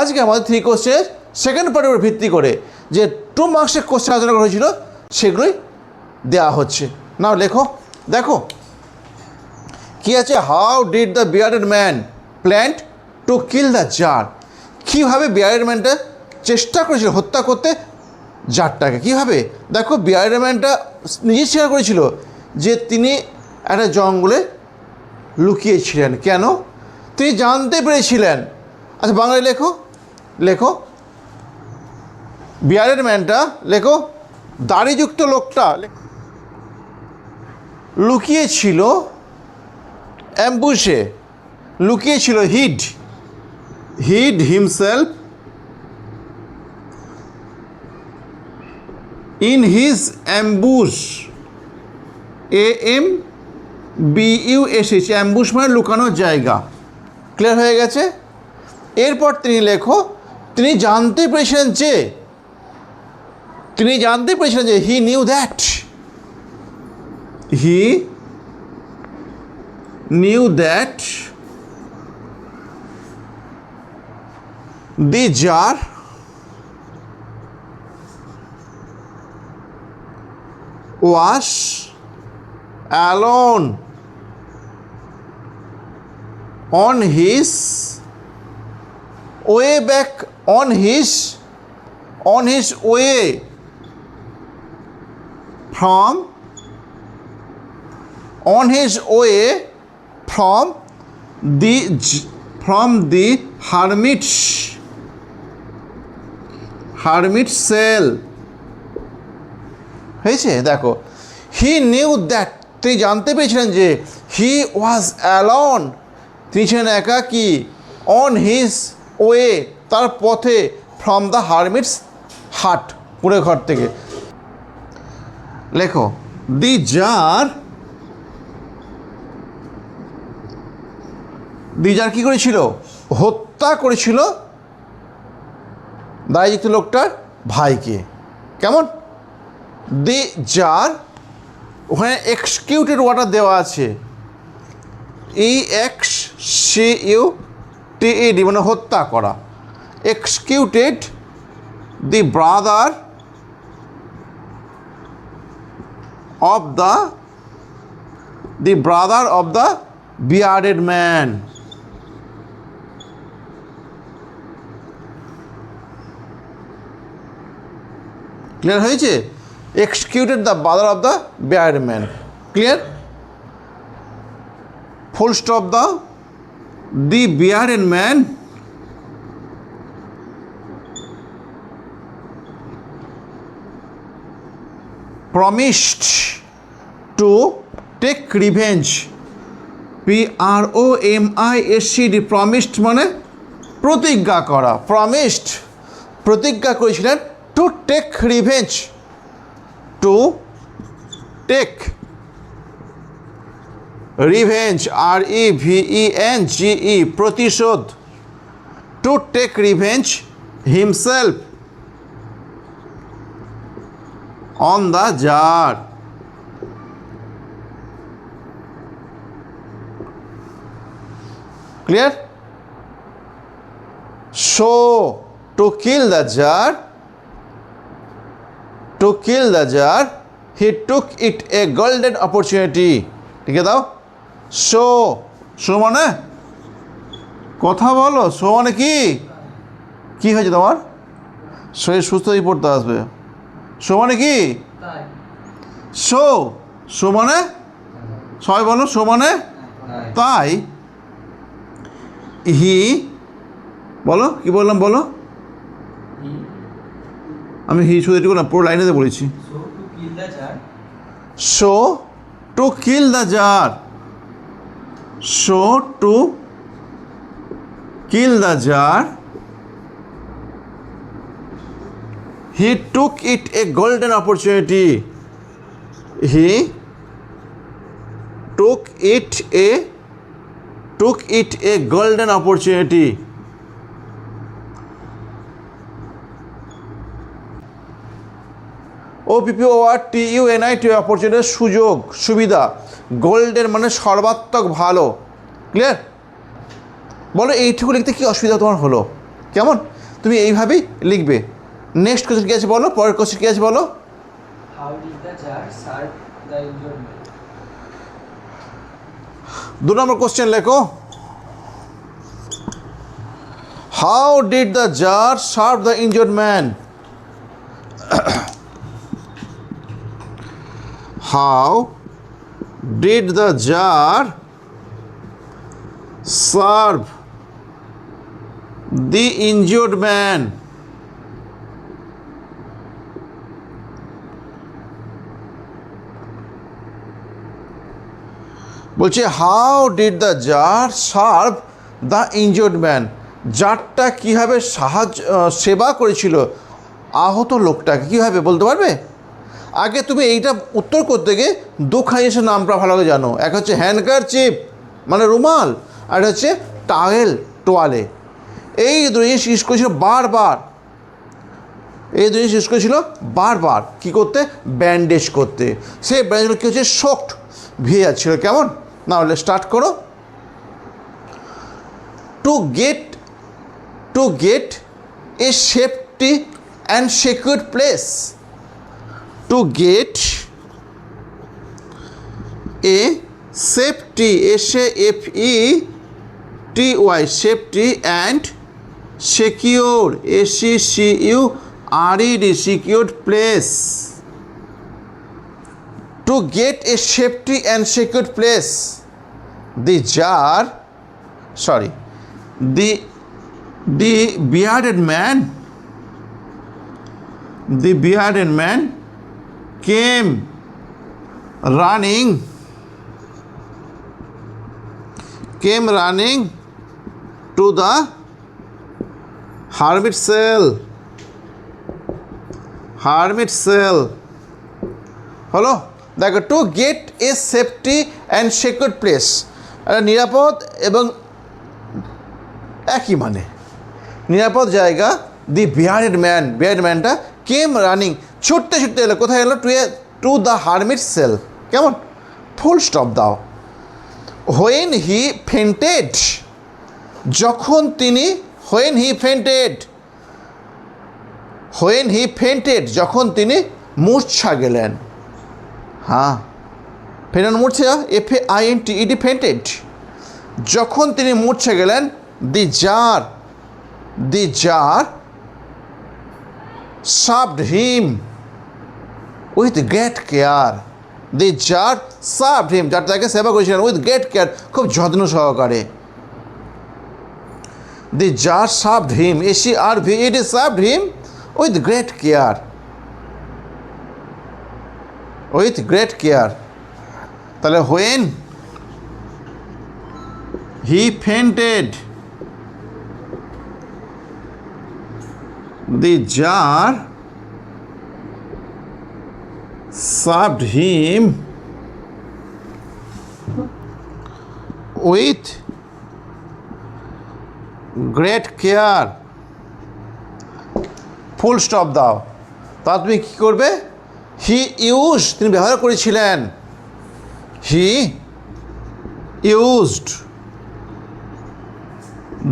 আজকে আমাদের থ্রি কোশ্চেনের সেকেন্ড পার্টের উপর ভিত্তি করে যে টু মার্কসের কোশ্চেন আলোচনা করা হয়েছিল সেগুলোই দেওয়া হচ্ছে নাও লেখো দেখো কী আছে how did the bearded man plant to kill the tsar কীভাবে বিয়ার্ডেড ম্যানটা চেষ্টা করেছিল হত্যা করতে জারটাকে কীভাবে দেখো বিয়ার্ডেড ম্যানটা নিজে শেয়ার করেছিল যে তিনি একটা জঙ্গলে লুকিয়েছিলেন কেন তিনি জানতে পেরেছিলেন আচ্ছা বাংলায় লেখো লেখো বিয়ারের ম্যানটা লেখো দাড়িযুক্ত লোকটা লুকিয়েছিল অ্যাম্বুশে লুকিয়েছিল hid hid himself in his ambush A M B U S H ambush মানে লুকানোর জায়গা ক্লিয়ার হয়ে গেছে এরপর তিনি লেখো তিনি জানতে পেরেছিলেন যে তিনি জানতে পেরেছিলেন যে he knew that he knew that the tsar was alone on his way back on his on his way from on his way from the from the hermits hermit cell হয়েছে দেখো হি নিউ দ্যাট তিনি জানতে পেরেছিলেন যে he was alone তিনি ছিলেন একাকী on his way তার পথে ফ্রম দ্য হার্মিটস হাট পুরে ঘর থেকে লেখো দি জার জার কি করেছিল হত্যা করেছিল দায়যুক্ত লোকটার ভাইকে কেমন দি যার ওখানে এক্সকিউটেড ওয়াটার দেওয়া আছে এই এক্স সি ইউ টেড মানে হত্যা করা executed the brother of the the brother of the bearded man clear হয়েছে executed the brother of the bearded man clear full stop the the the Biharan man promised to take revenge P R O M I S C D promised মানে প্রতিজ্ঞা করা promised প্রতিজ্ঞা করেছিলেন to take revenge to take revenge R E V N G প্রতিশোধ to take revenge himself on the tsar clear so to kill the tsar to kill the tsar he took it a golden opportunity ঠিক আছে দাও so so মানে কথা বলো show মানে কি কী হয়েছে তোমার শরীর সুস্থ হয়ে পড়তে আসবে শো মানে কি শো শো মানে সবাই বলো শো মানে তাই হি বলো কি বললাম বলো আমি হি শুধু এটুকু না পুরো লাইনেতে বলেছি so to kill the tsar so to kill the jar he took it a golden opportunity he took it a took it a golden opportunity O P P O R R T অপরচুনিটির সুযোগ সুবিধা গোল্ডের মানে সর্বাত্মক ভালো clear বলো এইটুকু লিখতে কী অসুবিধা তোমার হলো কেমন তুমি এইভাবেই লিখবে নেক্সট কোশ্চেন কী আছে বলো পরের কোশ্চেন কী আছে বলো দু নম্বর কোশ্চেন লেখো how did the tsar serve the injured man How did the jar serve the injured man? বলছে how did the tsar serve the injured man জারটা কীভাবে সাহায্য সেবা করেছিল আহত লোকটাকে কীভাবে বলতে পারবে আগে তুমি এইটা উত্তর করতে গিয়ে দু খাইসের নামটা ভালো করে জানো এক হচ্ছে হ্যান্ডকার চিপ মানে রুমাল আর হচ্ছে টাওয়েল টোয়ালে এই দু জিনিস ইউজ করেছিল বারবার এই দু জিনিস ইউজ করেছিল বারবার কী করতে ব্যান্ডেজ করতে সে ব্যান্ডেজ কী হচ্ছে শক্ট ভিয়ে যাচ্ছিল কেমন না হলে স্টার্ট করো to get to get a safety and secure place to get a safety, safety, safety and secure, secure, secured place. To get a safety and secured place, the bearded man came running came running to the hermit cell hermit cell হলো দেখো to get a safety and secure place নিরাপদ এবং একই মানে নিরাপদ জায়গা দি বিহারেড man বিহারেড ম্যানটা came running ছুটতে ছুটতে এলো কোথায় এলো to a to the hermit cell কেমন ফুল স্টপ দাও হোয়েন হি ফেন্টেড যখন তিনি when he fainted when he fainted যখন তিনি মূর্ছা গেলেন হ্যাঁ ফেরান মূর্ছে F A I N T E D fainted যখন তিনি মূর্ছা গেলেন the tsar the tsar served him with great care the যার সার্ভড হিম যার তাকে সেবা করেছিলেন উইথ গ্রেট কেয়ার খুব যত্ন সহকারে the tsar served him S E R V it is served him with great care with great care তাহলে when he fainted the jar served him with great care. Full stop দাও তা তুমি কী করবে he use তিনি ব্যবহার করেছিলেন he used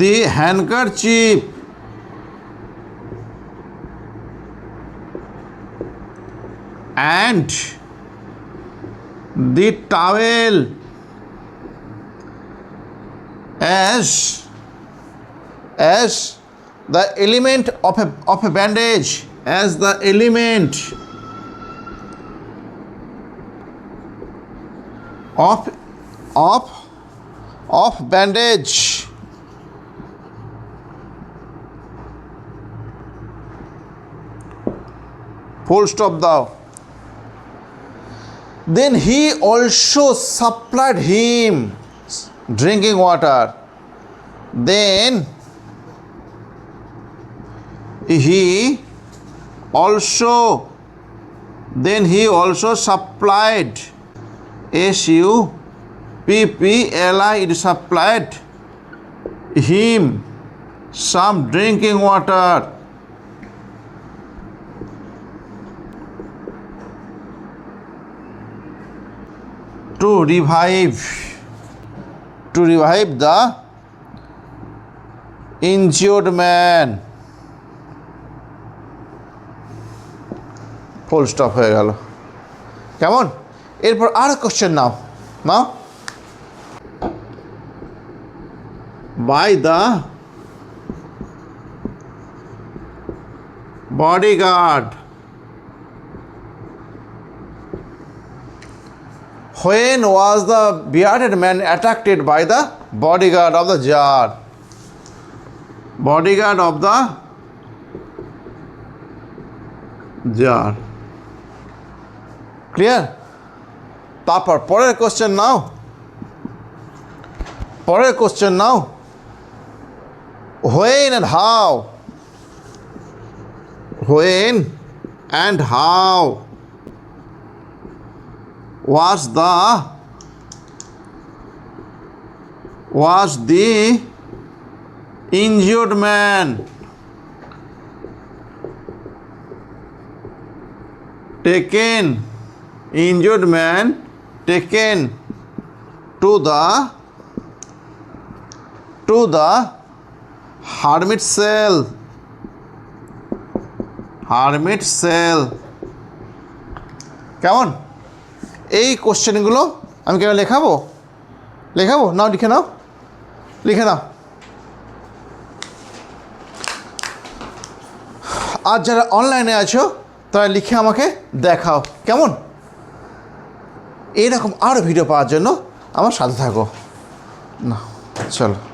the handkerchief and the towel as as the element of a of a bandage as the element of of of bandage full stop দাও Then he also supplied him drinking water. Then he also supplied, supplied, it supplied him some drinking water. To revive to revive the injured man full stop হয়ে গেল কেমন এরপর আর question now now by the bodyguard When was the bearded man attacked by the bodyguard of the jar? Bodyguard of the jar. Clear তারপর পরের question নাও পরের question now when and how when and how was the was the injured man taken injured man taken to the to the hermit cell hermit cell কেমন এই কোশ্চেনগুলো আমি কেন লেখাবো লেখাবো নাও লিখে নাও লিখে নাও আর যারা অনলাইনে আছো তারা লিখে আমাকে দেখাও কেমন এরকম আরও ভিডিও পাওয়ার জন্য আমার সাথে থাকো না চলো